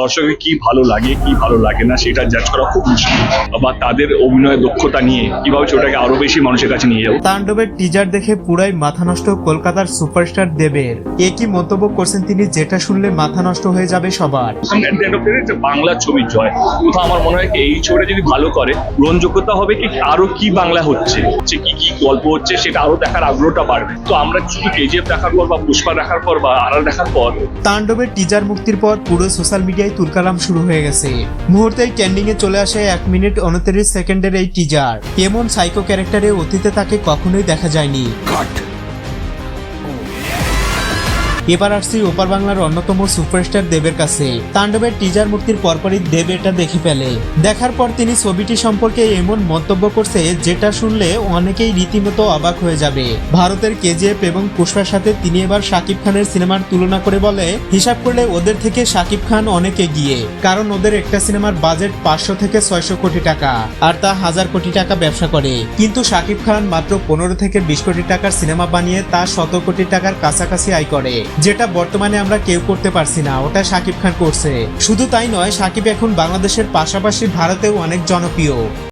দর্শকের কি ভালো লাগে কি ভালো লাগে না সেটা জাজ করা খুব মুশকিল। বা তাদের অভিনয় দক্ষতা নিয়ে কীভাবে সেটাকে আরও বেশি মানুষের কাছে নিয়ে যাব? তাণ্ডবের টিজার দেখে পুরাই মাথা নষ্ট কলকাতার সুপারস্টার দেবের। একই মন্তব্য করছেন তিনি যেটা শুনলে মাথা নষ্ট হয়ে যাবে সবার? বাংলা ছবির জয়। কোথাও আমার মনে হয় এই ছবিটা যদি ভালো করে গ্রহণযোগ্যতা হবে কি আরও কি বাংলা হচ্ছে? যে কি কি গল্প হচ্ছে সেটা আরও দেখার আগ্রহটা বাড়বে। তো আমরা শুধু কেজিএফ দেখার পর বা পুষ্পা দেখার পর বা আড়াল দেখার পর তাণ্ডবের টিজার মুক্তির পর পুরো সোশ্যাল মিডিয়ায় তুলকালাম শুরু হয়ে গেছে। মুহূর্তে ট্রেন্ডিং এ চলে আসে এক মিনিট উনত্রিশ সেকেন্ডের এই টিজার এমন সাইকো ক্যারেক্টারে অতীতে তাকে কখনোই দেখা যায়নি। এবার আসছি ওপার বাংলার অন্যতম সুপারস্টার দেবের কাছে। তাণ্ডবের টিজার মুক্তির পরপরই দেব এটা দেখে ফেলে। দেখার পর তিনি ছবিটি সম্পর্কে এমন মন্তব্য করছে যেটা শুনলে অনেকেই রীতিমতো অবাক হয়ে যাবে। ভারতের কেজিএফ এবং পুষ্পার সাথে তিনি এবার শাকিব খানের সিনেমার তুলনা করে বলে, হিসাব করলে ওদের থেকে শাকিব খান অনেক এগিয়ে। কারণ ওদের একটা সিনেমার বাজেট পাঁচশো থেকে ছয়শো কোটি টাকা, আর তা হাজার কোটি টাকা ব্যবসা করে। কিন্তু শাকিব খান মাত্র পনেরো থেকে বিশ কোটি টাকার সিনেমা বানিয়ে তা শত কোটি টাকার কাছাকাছি আয় করে। যেটা বর্তমানে আমরা কেউ করতে পারছি না, ওটা শাকিব খান করছে। শুধু তাই নয়, শাকিব এখন বাংলাদেশের পাশাপাশি ভারতেও অনেক জনপ্রিয়।